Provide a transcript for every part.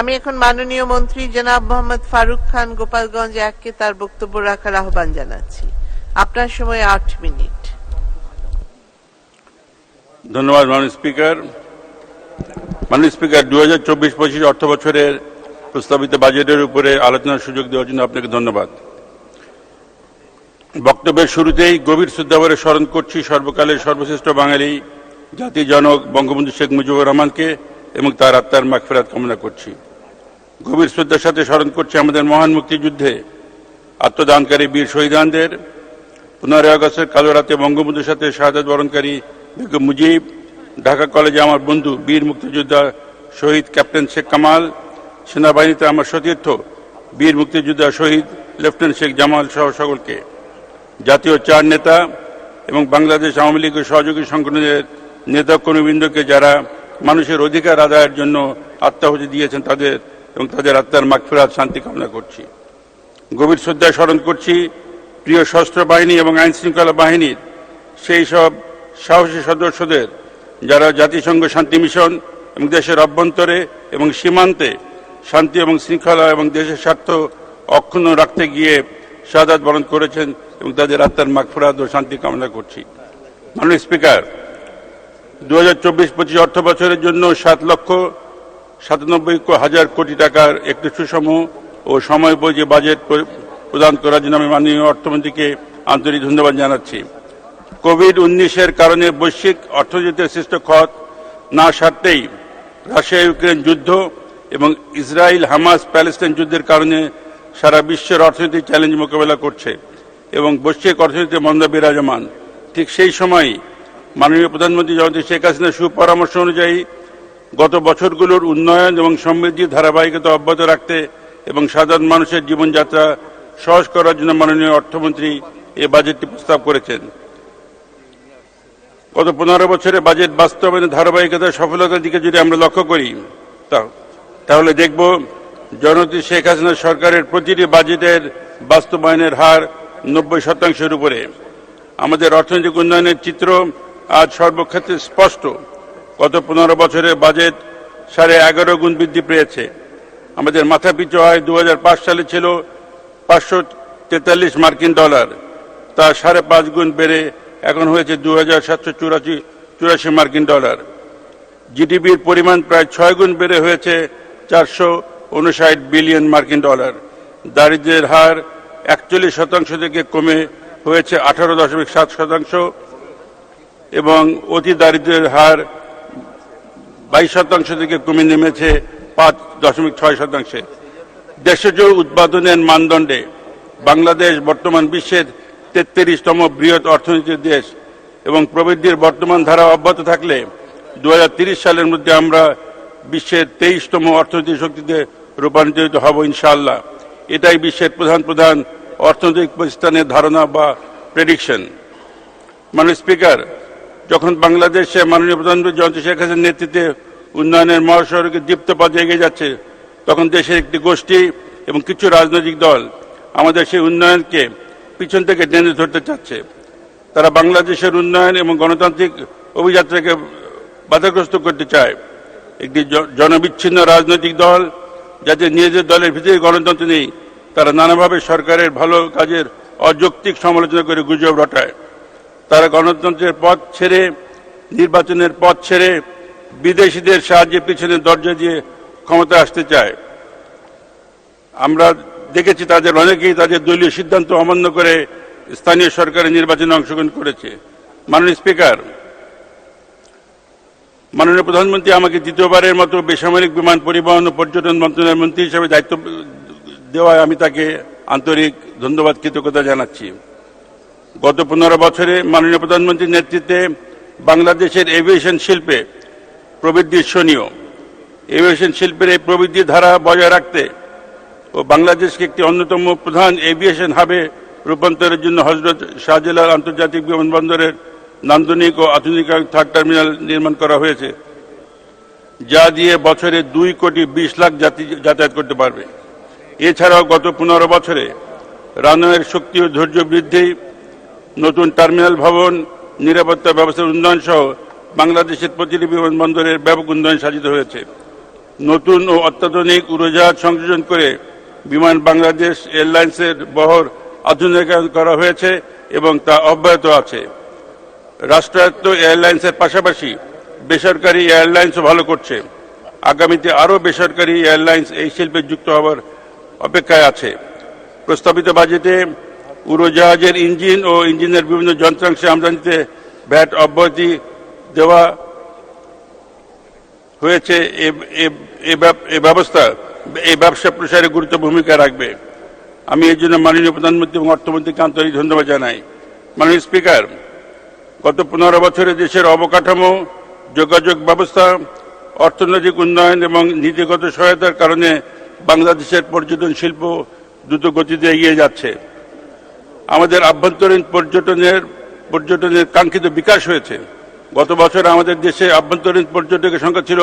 আমি এখন মাননীয় মন্ত্রী জনাব মোহাম্মদ ফারুক খান গোপালগঞ্জ এককে তার বক্তব্য রাখার আহ্বান জানাচ্ছি। আপনার সময় আট মিনিট। ধন্যবাদ মাননীয় স্পিকার। মাননীয় স্পিকার দু হাজার চব্বিশ পঁচিশ অর্থ বছরের প্রস্তাবিত বাজেটের উপরে আলোচনার সুযোগ দেওয়ার জন্য আপনাকে ধন্যবাদ। বক্তব্যের শুরুতেই গভীর শ্রদ্ধাভরে স্মরণ করছি সর্বকালের সর্বশ্রেষ্ঠ বাঙালি, জাতি জনক বঙ্গবন্ধু শেখ মুজিবুর রহমানকে এবং তার আত্মার মাগফেরাত কামনা করছি। গভীর শ্রদ্ধার সাথে স্মরণ করছি আমাদের মহান মুক্তিযুদ্ধে আত্মদানকারী বীর শহীদানদের। পনেরোই আগস্টের কালো রাতে বঙ্গবন্ধুর সাথে শাহাদাত বরণকারী বেগম মুজিব, ঢাকা কলেজে আমার বন্ধু বীর মুক্তিযোদ্ধা শহীদ ক্যাপ্টেন শেখ কামাল, সেনাবাহিনীতে আমার সতীর্থ বীর মুক্তিযোদ্ধা শহীদ লেফটেন্যান্ট শেখ জামাল সহ সকলকে। জাতীয় চার নেতা এবং বাংলাদেশ আওয়ামী লীগের সহযোগী সংগঠনের নেতা কর্মীবৃন্দকে যারা মানুষের অধিকার আদায়ের জন্য আত্মাহুতি দিয়েছেন, তাদের এবং তাদের আত্মার মাগফিরাত, শান্তি কামনা করছি। গভীর শ্রদ্ধায় স্মরণ করছি প্রিয় সশস্ত্র বাহিনী এবং আইন শৃঙ্খলা বাহিনীর সেই সব সাহসী সদস্যদের যারা জাতিসংঘ শান্তি মিশন এবং দেশের অভ্যন্তরে এবং সীমান্তে শান্তি এবং শৃঙ্খলা এবং দেশের স্বার্থ অক্ষুণ্ণ রাখতে গিয়ে শাহাদাত বরণ করেছেন এবং তাদের আত্মার মাগফিরাত ও শান্তি কামনা করছি। মাননীয় স্পিকার দু হাজার চব্বিশ পঁচিশ অর্থ বছরের জন্য সাত লক্ষ সাতানব্বই হাজার কোটি টাকার একটি সুষম ও সময় সময়োপযোগী বাজেট প্রদান করার জন্য আমি মাননীয় অর্থমন্ত্রীকে আন্তরিক ধন্যবাদ জানাচ্ছি। কোভিড উনিশের কারণে বৈশ্বিক অর্থনীতিতে সৃষ্ট ক্ষত না সারতেই রাশিয়া ইউক্রেন যুদ্ধ এবং ইসরায়েল হামাস প্যালেস্টাইন যুদ্ধের কারণে সারা বিশ্বের অর্থনৈতিক চ্যালেঞ্জ মোকাবেলা করছে এবং বৈশ্বিক অর্থনীতিতে মন্দা বিরাজমান। ঠিক সেই সময়ই মাননীয় প্রধানমন্ত্রী জয়ন্তী শেখ হাসিনার সুপরামর্শ অনুযায়ী গত বছরগুলোর উন্নয়ন এবং সমৃদ্ধির ধারাবাহিকতা অব্যাহত রাখতে এবং সাধারণ মানুষের জীবনযাত্রা সহজ করার জন্য মাননীয় অর্থমন্ত্রী এ বাজেটটি প্রস্তাব করেছেন। গত পনেরো বছরে বাজেট বাস্তবায়নের ধারাবাহিকতার সফলতার দিকে যদি আমরা লক্ষ্য করি তাহলে দেখব জনতি শেখ হাসিনা সরকারের প্রতিটি বাজেটের বাস্তবায়নের হার নব্বই শতাংশের উপরে। আমাদের অর্থনৈতিক উন্নয়নের চিত্র আজ সর্বক্ষেত্রে স্পষ্ট। গত পনেরো বছরের বাজেট সাড়ে এগারো গুণ বৃদ্ধি পেয়েছে। আমাদের মাথাপিছু আয় দু হাজার পাঁচ সালে ছিল পাঁচশো তেতাল্লিশ মার্কিন ডলার। তা সাড়ে পাঁচ গুণ বেড়ে এখন হয়েছে দু হাজার সাতশো চুরাশি চুরাশি মার্কিন ডলার। জিডিপির পরিমাণ প্রায় ছয় গুণ বেড়ে হয়েছে চারশো উনষাট বিলিয়ন মার্কিন ডলার। দারিদ্র্যের হার একচল্লিশ শতাংশ থেকে কমে হয়েছে আঠারো দশমিক সাত শতাংশ এবং অতি দারিদ্র্যের হার বাইশ শতাংশ থেকে কমে নেমেছে পাঁচ দশমিক ছয় শতাংশে। দেশজ উৎপাদনের মানদণ্ডে বাংলাদেশ বর্তমান বিশ্বের তেত্রিশতম বৃহৎ অর্থনীতির দেশ এবং প্রবৃদ্ধির বর্তমান ধারা অব্যাহত থাকলে দু সালের মধ্যে আমরা বিশ্বের তেইশতম অর্থনৈতিক শক্তিতে রূপান্তরিত হব ইনশাআল্লাহ। এটাই বিশ্বের প্রধান প্রধান অর্থনৈতিক প্রতিষ্ঠানের ধারণা বা প্রেডিকশন মাননীয় স্পিকার যখন বাংলাদেশে মাননীয় প্রধানমন্ত্রী জয়ন্ত শেখ হাসিনার নেতৃত্বে উন্নয়নের মহাসড়কে দীপ্ত পথে এগিয়ে যাচ্ছে, তখন দেশের একটি গোষ্ঠী এবং কিছু রাজনৈতিক দল আমাদের সেই উন্নয়নকে পিছন থেকে টেনে ধরতে চাচ্ছে। তারা বাংলাদেশের উন্নয়ন এবং গণতান্ত্রিক অভিযাত্রাকে বাধাগ্রস্ত করতে চায়। একটি জনবিচ্ছিন্ন রাজনৈতিক দল যাদের নিজেদের দলের ভিতরে গণতন্ত্র নেই, তারা নানাভাবে সরকারের ভালো কাজের অযৌক্তিক সমালোচনা করে গুজব রটায়। তারা গণতন্ত্রের পথ ছেড়ে, নির্বাচনের পথ ছেড়ে বিদেশিদের সাহায্যে পিছনে দরজা দিয়ে ক্ষমতা আসতে চায়। আমরা দেখেছি তাদের অনেকেই তাদের দলীয় সিদ্ধান্ত অমান্য করে স্থানীয় সরকারের নির্বাচনে অংশগ্রহণ করেছে। মাননীয় স্পিকার, মাননীয় প্রধানমন্ত্রী আমাকে দ্বিতীয়বারের মতো বেসামরিক বিমান পরিবহন ও পর্যটন মন্ত্রণালয়ের মন্ত্রী হিসেবে দায়িত্ব দেওয়ায় আমি তাকে আন্তরিক ধন্যবাদ, কৃতজ্ঞতা জানাচ্ছি। গত পনেরো বছরে মাননীয় প্রধানমন্ত্রীর নেতৃত্বে বাংলাদেশের এভিয়েশন শিল্পে প্রবৃদ্ধি শনীয়। এভিয়েশন শিল্পের এই প্রবৃদ্ধির ধারা বজায় রাখতে ও বাংলাদেশকে একটি অন্যতম প্রধান এভিয়েশন হাবে রূপান্তরের জন্য হজরত শাহজালাল আন্তর্জাতিক বিমানবন্দরের নান্দনিক ও আধুনিক থার্ড টার্মিনাল নির্মাণ করা হয়েছে, যা দিয়ে বছরে দুই কোটি বিশ লাখ যাত্রী যাতায়াত করতে পারবে। এছাড়াও গত পনেরো বছরে রানওয়ের শক্তি ও ধৈর্য বৃদ্ধি নতুন টার্মিনাল ভবন, নিরাপত্তা ব্যবস্থার উন্নয়ন সহ বাংলাদেশের প্রতিটি বিমানবন্দরের ব্যাপক উন্নয়ন সাধিত হয়েছে। নতুন ও অত্যাধুনিক উড়োজাহাজ সংযোজন করে বিমান বাংলাদেশ এয়ারলাইন্সের বহর আধুনিকায়ন করা হয়েছে এবং তা অব্যাহত আছে। রাষ্ট্রায়ত্ত এয়ারলাইন্সের পাশাপাশি বেসরকারি এয়ারলাইন্সও ভালো করছে। আগামীতে আরও বেসরকারি এয়ারলাইন্স এই শিল্পে যুক্ত হওয়ার অপেক্ষায় আছে। প্রস্তাবিত বাজেটে উড়োজাহাজের ইঞ্জিন ও ইঞ্জিনের বিভিন্ন যন্ত্রাংশে আমদানিতে ভ্যাট অব্যাহতি দেওয়া হয়েছে। এ- ব্যবস্থা, এই ব্যবসা প্রসারে গুরুত্ব ভূমিকা রাখবে। আমি এই জন্য মাননীয় প্রধানমন্ত্রী এবং অর্থমন্ত্রীকে আন্তরিক ধন্যবাদ জানাই। মাননীয় স্পিকার, গত পনেরো বছরে দেশের অবকাঠামো, যোগাযোগ ব্যবস্থা, অর্থনৈতিক উন্নয়ন এবং নীতিগত সহায়তার কারণে বাংলাদেশের পর্যটন শিল্প দ্রুত গতিতে এগিয়ে যাচ্ছে। আমাদের আভ্যন্তরীণ পর্যটনের পর্যটনের কাঙ্ক্ষিত বিকাশ হয়েছে। গত বছর আমাদের দেশে আভ্যন্তরীণ পর্যটকের সংখ্যা ছিল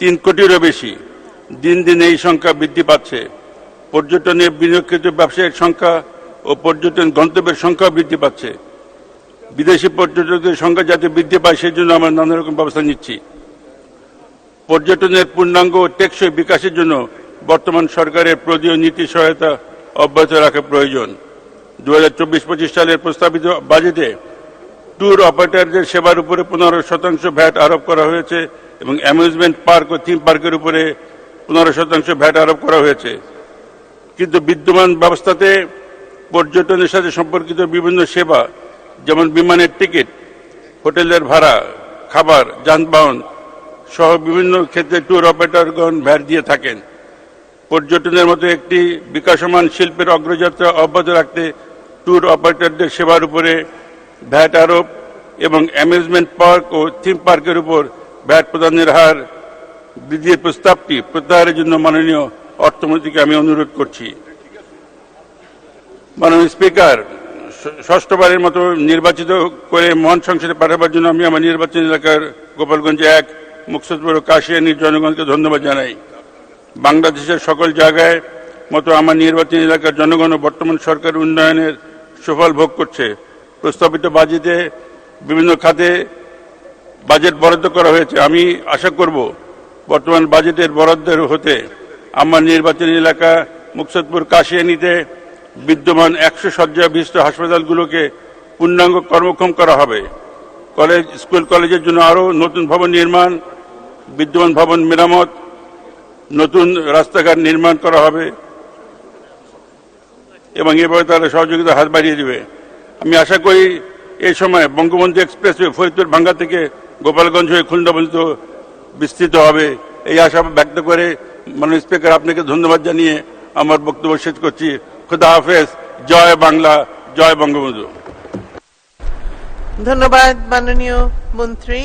তিন কোটিরও বেশি। দিন দিন এই সংখ্যা বৃদ্ধি পাচ্ছে। পর্যটনে বিনিয়োগকৃত ব্যবসায়িক সংখ্যা ও পর্যটন গন্তব্যের সংখ্যা বৃদ্ধি পাচ্ছে। বিদেশি পর্যটকদের সংখ্যা যাতে বৃদ্ধি পায় সেই জন্য আমরা নানা রকম ব্যবস্থা নিচ্ছি। পর্যটনের পূর্ণাঙ্গ ও টেকসই বিকাশের জন্য বর্তমান সরকারের প্রদীয় নীতি সহায়তা অব্যাহত রাখা প্রয়োজন। দু হাজার সালের প্রস্তাবিত বাজেটে ট্যুর অপারেটরদের সেবার উপরে পনেরো শতাংশ ভ্যাট আরোপ করা হয়েছে এবং অ্যামিউজমেন্ট পার্ক ও থিম পার্কের উপরে পনেরো শতাংশ ভ্যাট আরোপ করা হয়েছে। কিন্তু বিদ্যমান ব্যবস্থাতে পর্যটনের সাথে সম্পর্কিত বিভিন্ন সেবা, যেমন বিমানের টিকিট, হোটেলের ভাড়া, খাবার, যানবাহন সহ বিভিন্ন ক্ষেত্রে ট্যুর অপারেটরগণ ভ্যাট দিয়ে থাকেন। পর্যটনের মতো একটি বিকাশমান শিল্পের অগ্রযাত্রা অব্যাহত রাখতে ট্যুর অপারেটরদের সেবার উপরে ভ্যাট আরোপ এবং অ্যামিউজমেন্ট পার্ক ও থিম পার্কের উপর ভ্যাট প্রদানের হার বৃদ্ধির প্রস্তাবটি প্রত্যাহারের জন্য মাননীয় অর্থমন্ত্রীকে আমি অনুরোধ করছি। মাননীয় স্পিকার, ষষ্ঠবারের মতো নির্বাচিত করে মহান সংসদে পাঠাবার জন্য আমি আমার নির্বাচন এলাকার গোপালগঞ্জ এক, মুকসদপুর ও কাশিয়ানির জনগণকে ধন্যবাদ জানাই। বাংলাদেশের সকল জায়গায় মতো আমার নির্বাচনী এলাকার জনগণ ও বর্তমান সরকার উন্নয়নের সুফল ভোগ করছে। প্রস্তাবিত বাজেটে বিভিন্ন খাতে বাজেট বরাদ্দ করা হয়েছে। আমি আশা করব বর্তমান বাজেটের বরাদ্দের হতে আমার নির্বাচনী এলাকা মুকসদপুর কাশিয়ানিতে বিদ্যমান একশো শয্যা বিশিষ্ট হাসপাতালগুলোকে পূর্ণাঙ্গ কর্মক্ষম করা হবে। কলেজ, স্কুল, কলেজের জন্য আরও নতুন ভবন নির্মাণ, বিদ্যমান ভবন মেরামত, নতুন রাস্তাঘাট নির্মাণ করা হবে। এবং এভাবে তারা সহযোগিতা হাত বাড়িয়ে দেবে। আমি আশা করি এই সময় বঙ্গবন্ধু এক্সপ্রেসওয়ে ফরিদপুর ভাঙ্গা থেকে গোপালগঞ্জ হয়ে খুলনা পর্যন্ত বিস্তৃত হবে। এই আশা ব্যক্ত করে মাননীয় স্পিকার আপনাকে ধন্যবাদ জানিয়ে আমার বক্তব্য শেষ করছি। খুদা হাফেজ। জয় বাংলা। জয় বঙ্গবন্ধু। ধন্যবাদ মাননীয় মন্ত্রী।